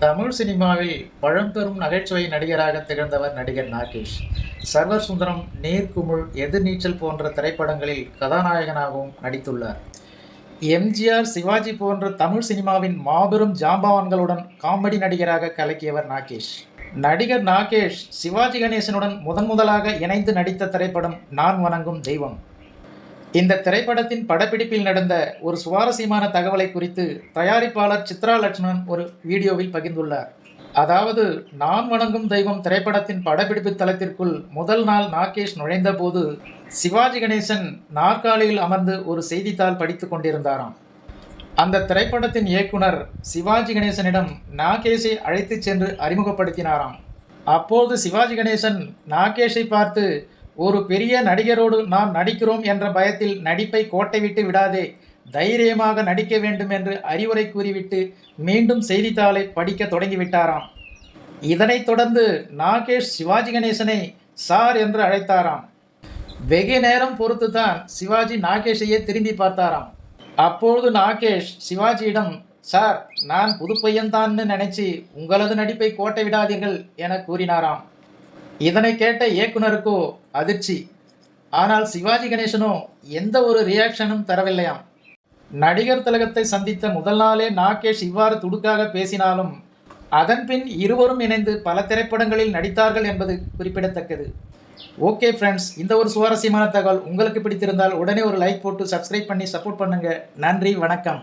தமிழ் சினிமாவில் பழம்பெரும் நகைச்சுவை நடிகராக திகழ்ந்தவர் நடிகர் நாகேஷ். சர்வர் சுந்தரம் நீர்க்குமிழ் எதிர்நீச்சல் போன்ற திரைப்படங்களில் கதாநாயகனாகவும் நடித்துள்ளார். எம்ஜிஆர் சிவாஜி போன்ற தமிழ் சினிமாவின் மாபெரும் ஜாம்பவான்களுடன் காமெடி நடிகராக கலக்கியவர் நாகேஷ். நடிகர் நாகேஷ் சிவாஜி கணேசனுடன் முதன் முதலாக இணைந்து நடித்த திரைப்படம் நான் வணங்கும் தெய்வம். இந்த திரைப்படத்தின் படப்பிடிப்பில் நடந்த ஒரு சுவாரஸ்யமான தகவலை குறித்து தயாரிப்பாளர் சித்ரா லட்சுமணன் ஒரு வீடியோவில் பகிர்ந்துள்ளார். அதாவது நான் வணங்கும் தெய்வம் திரைப்படத்தின் படப்பிடிப்பு தளத்திற்குள் முதல் நாள் நாகேஷ் நுழைந்தபோது சிவாஜி கணேசன் நாற்காலியில் அமர்ந்து ஒரு செய்தித்தாள் படித்து கொண்டிருந்தாராம். அந்த திரைப்படத்தின் இயக்குனர் சிவாஜி கணேசனிடம் நாகேஷை அழைத்துச் சென்று அறிமுகப்படுத்தினாராம். அப்போது சிவாஜி கணேசன் நாகேஷை பார்த்து ஒரு பெரிய நடிகரோடு நாம் நடிக்கிறோம் என்ற பயத்தில் நடிப்பை கோட்டை விட்டு விடாதே. தைரியமாக நடிக்க வேண்டும் என்று அறிவுரை கூறிவிட்டு மீண்டும் செய்தித்தாளை படிக்க தொடங்கிவிட்டாராம். இதனைத் தொடர்ந்து நாகேஷ் சிவாஜி கணேசனை சார் என்று அழைத்தாராம். வெகு நேரம் பொறுத்து தான் சிவாஜி நாகேஷையே திரும்பி பார்த்தாராம். அப்பொழுது நாகேஷ் சிவாஜியிடம் சார் நான் புது பையன்தான்னு நினைச்சு உங்களது நடிப்பை கோட்டை விடாதீர்கள் என கூறினாராம். இதனை கேட்ட இயக்குனருக்கோ அதிர்ச்சி. ஆனால் சிவாஜி கணேசனோ எந்த ஒரு ரியாக்ஷனும் தரவில்லையாம். நடிகர் திலகத்தை சந்தித்த முதல் நாளே நாகேஷ் இவ்வாறு துடுக்காக பேசினாலும் அதன்பின் இருவரும் இணைந்து பல திரைப்படங்களில் நடித்தார்கள் என்பது குறிப்பிடத்தக்கது. ஓகே ஃப்ரெண்ட்ஸ் இந்த ஒரு சுவாரஸ்யமான தகவல் உங்களுக்கு பிடித்திருந்தால் உடனே ஒரு லைக் போட்டு சப்ஸ்கிரைப் பண்ணி சப்போர்ட் பண்ணுங்கள் நன்றி வணக்கம்.